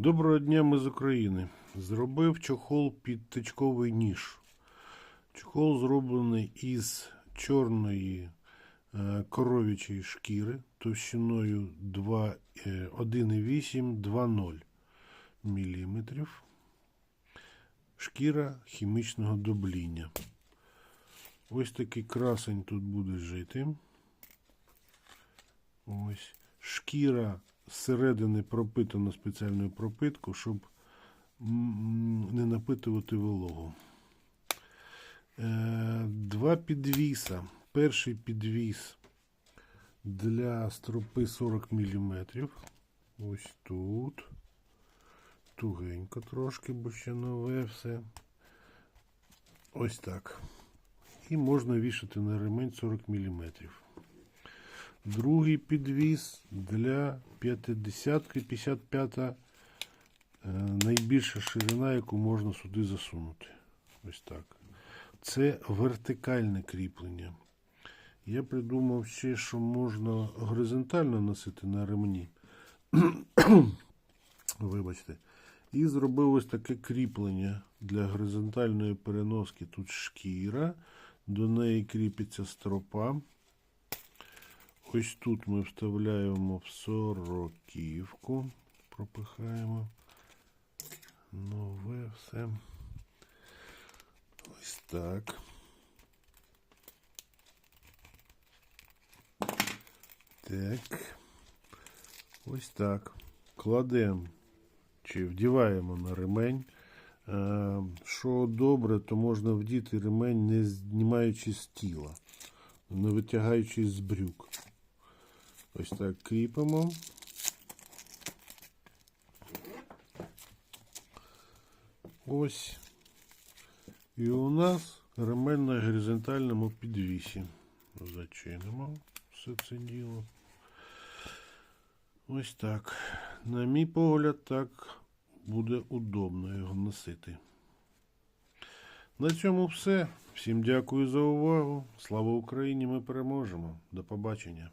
Доброго дня, ми з України. Зробив чохол під тичковий ніж. Чохол зроблений із чорної е, коров'ячої шкіри товщиною 2, е, 1,8-2,0 мм. Шкіра хімічного добління. Ось такий красень тут буде жити. Ось. Шкіра зсередини пропитана спеціальною пропиткою, щоб не напитувати вологу. Е, Два підвіса. Перший підвіс для стропи 40 мм. Ось тут. Тугенько трошки, бо ще нове все. Ось так. І можна вішати на ремень 40 мм. Другий підвіс для 50-ки, 55 е, найбільша ширина, яку можна сюди засунути. Ось так. Це вертикальне кріплення. Я придумав ще, що можна горизонтально носити на ремні. Вибачте. І зробив ось таке кріплення для горизонтальної переноски. Тут шкіра, до неї кріпиться стропа. Ось тут ми вставляємо в сороківку, пропихаємо нове все. Ось так. Так. Ось так. Кладемо чи вдіваємо на ремень. Е, Що добре, то можна вдіти ремень, не знімаючи з тіла, не витягаючи з брюк. Ось так кріпимо. Ось. І у нас ремень на горизонтальному підвісі. Зачинимо все це діло. Ось так. На мій погляд, так буде удобно його носити. На цьому все. Всім дякую за увагу. Слава Україні! Ми переможемо. До побачення.